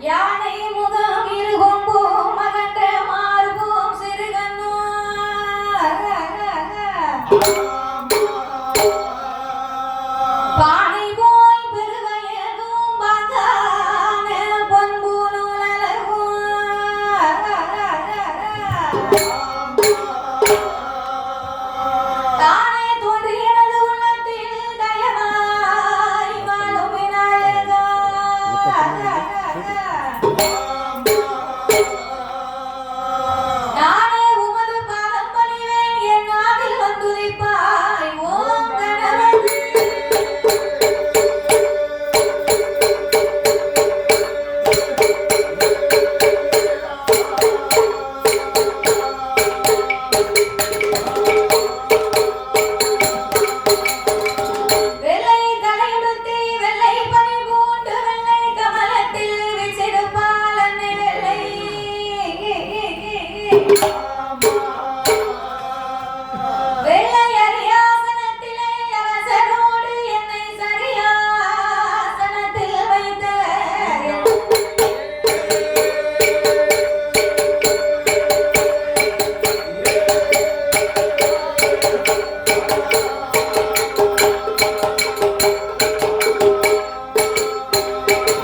யானை முதம் இருகொம்போம் மகன்ற மார்போம் சிறுகண்ணோ.